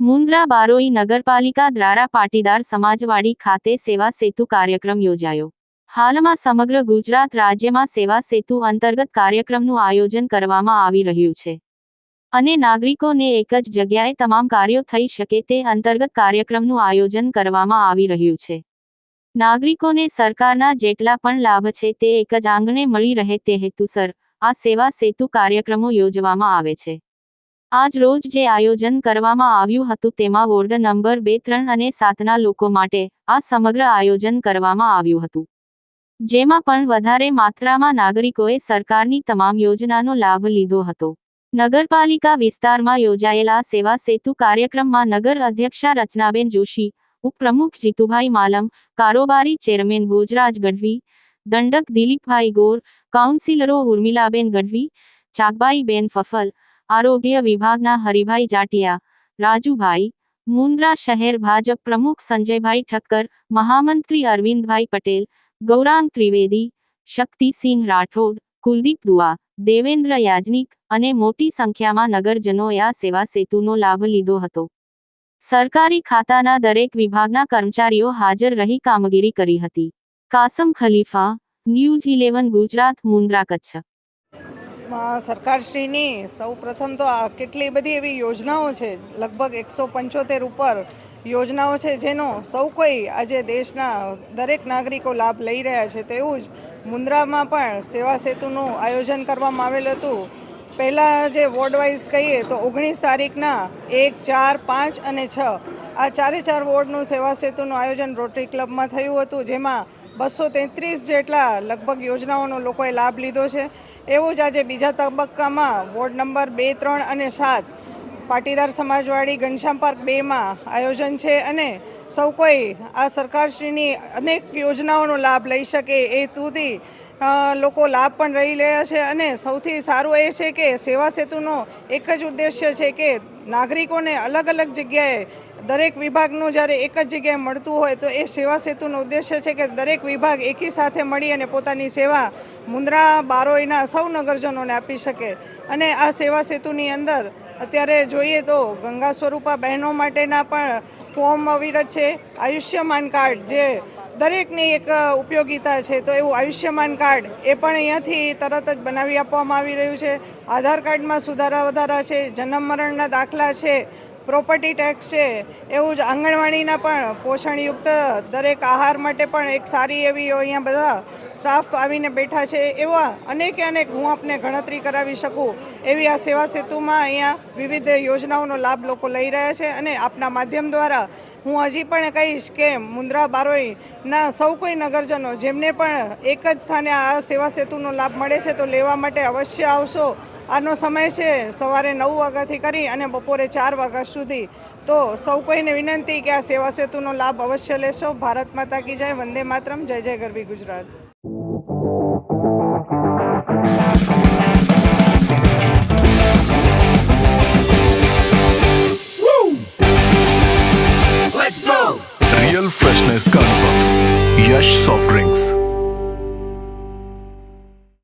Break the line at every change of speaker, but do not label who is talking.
મુન્દ્રા બારોઈ નગરપાલિકા દ્વારા પાટીદાર સમાજવાડી ખાતે સેવા સેતુ કાર્યક્રમ યોજાયો. હાલમાં સમગ્ર ગુજરાત રાજ્યમાં સેવા સેતુ અંતર્ગત કાર્યક્રમનું આયોજન કરવામાં આવી રહ્યું છે. અને નાગરિકોને એક જ જગ્યાએ તમામ કાર્યો થઈ શકે તે અંતર્ગત કાર્યક્રમનું આયોજન કરવામાં આવી રહ્યું છે. નાગરિકોને સરકારના જેટલા પણ લાભ છે તે એક જ આંગણે મળી રહે તે હેતુસર આ સેવા સેતુ કાર્યક્રમો યોજવામાં આવે છે. આજ રોજ જે આયોજન કરવામાં આવ્યું હતું તેમાં વોર્ડ નંબર બે, ત્રણ અને સાતના લોકો માટે આ સમગ્ર આયોજન કરવામાં આવ્યું હતું. જેમાં પણ વધારે માત્રામાં નાગરિકોએ સરકારની તમામ યોજનાનો લાભ લીધો હતો. નગરપાલિકા વિસ્તારમાં યોજાયેલા સેવા સેતુ કાર્યક્રમમાં નગર અધ્યક્ષા રચનાબેન જોશી ઉપપ્રમુખ જીતુભાઈ માલમ, કારોબારી ચેરમેન ભોજરાજ ગઢવી, દંડક દિલીપભાઈ ગોર, કાઉન્સિલરો ઉર્મિલાબેન ગઢવી, ચાકબાઈબેન ફફલ, આરોગ્ય વિભાગના હરિભાઈ જાટિયા, રાજુભાઈ, મુન્દ્રા શહેર ભાજપ પ્રમુખ સંજયભાઈ ઠક્કર, મહામંત્રી અરવિંદભાઈ પટેલ, ગૌરાંગ ત્રિવેદી, શક્તિસિંહ રાઠોડ, કુલદીપ દુઆ, દેવેન્દ્ર યાજ્ઞિક અને મોટી સંખ્યામાં નગરજનોએ આ સેવા સેતુનો લાભ લીધો હતો. સરકારી ખાતાના દરેક વિભાગના કર્મચારીઓ હાજર રહી કામગીરી કરી હતી. Kasam Khalifa, news eleven, Gujarat, Mundra
Kutch. સરકારશ્રીની સૌ પ્રથમ તો આ કેટલી બધી એવી યોજનાઓ છે, લગભગ એકસો પંચોતેર ઉપર યોજનાઓ છે, જેનો સૌ કોઈ આજે દેશના દરેક નાગરિકો લાભ લઈ રહ્યા છે. તેવું જ મુન્દ્રામાં પણ સેવા સેતુનું આયોજન કરવામાં આવેલું હતું. પહેલાં જે વોર્ડ વાઇઝ કહીએ તો ઓગણીસ તારીખના એક ચાર પાંચ અને છ આ ચારે ચાર વોર્ડનું સેવા સેતુનું આયોજન રોટરી ક્લબમાં થયું હતું જેમાં બસો તેત્રીસ જેટલા લગભગ યોજનાઓનો લોકોએ લાભ લીધો છે. એવું જ આજે બીજા તબક્કામાં વોર્ડ નંબર બે ત્રણ અને સાત પાટીદાર સમાજવાડી ઘનશ્યામ પાર્ક બેમાં આયોજન છે અને સૌ કોઈ આ સરકારશ્રીની અનેક યોજનાઓનો લાભ લઈ શકે એ હેતુથી અ, લોકો લાભ પણ રહી રહ્યા છે અને સૌથી સારું એ છે કે સેવા સેતુનો એક જ ઉદ્દેશ્ય છે કે નાગરિકોને અલગ અલગ જગ્યાએ દરેક વિભાગનું જ્યારે એક જ જગ્યાએ મળતું હોય તો એ સેવા સેતુનો ઉદ્દેશ્ય છે કે દરેક વિભાગ એકી સાથે મળી અને પોતાની સેવા મુન્દ્રા બારોઈના સૌ નગરજનોને આપી શકે. અને આ સેવા સેતુની અંદર અત્યારે જોઈએ તો ગંગા સ્વરૂપા બહેનો માટેના પણ ફોર્મ અવિરત છે. આયુષ્યમાન કાર્ડ જે દરેકની એક ઉપયોગિતા છે, તો એવું આયુષ્યમાન કાર્ડ એ પણ અહીંયાથી તરત જ બનાવી આપવામાં આવી રહ્યું છે. આધાર કાર્ડમાં સુધારા વધારા છે, જન્મ મરણના દાખલા છે પ્રોપર્ટી ટેક્સ છે, એવું જ આંગણવાડીના પણ પોષણયુક્ત દરેક આહાર માટે પણ એક સારી એવી અહીંયા બધા સ્ટાફ આવીને બેઠા છે, એવા અનેકે અનેક હું આપને ગણતરી કરાવી શકું, એવી આ સેવા સેતુમાં અહીંયા વિવિધ યોજનાઓનો લાભ લોકો લઈ રહ્યા છે અને આપના માધ્યમ દ્વારા હું હજી પણ કહીશ કે મુન્દ્રા બારોઈના સૌ કોઈ નગરજનો જેમને પણ એક જ સ્થાને આ સેવા સેતુનો લાભ મળે છે તો લેવા માટે અવશ્ય આવશો. આનો સમય છે સવારે નવ વાગ્યાથી કરી અને બપોરે ચાર વાગ્યા સુધી તો સૌ કોઈને વિનંતી કે આ સેવા સેતુનો લાભ અવશ્ય લેશો ભારત માતા કી જય વંદે માતરમ જય જય ગરવી ગુજરાત
रियल फ्रेशनेस का अनुभव यश सॉफ्ट ड्रिंक्स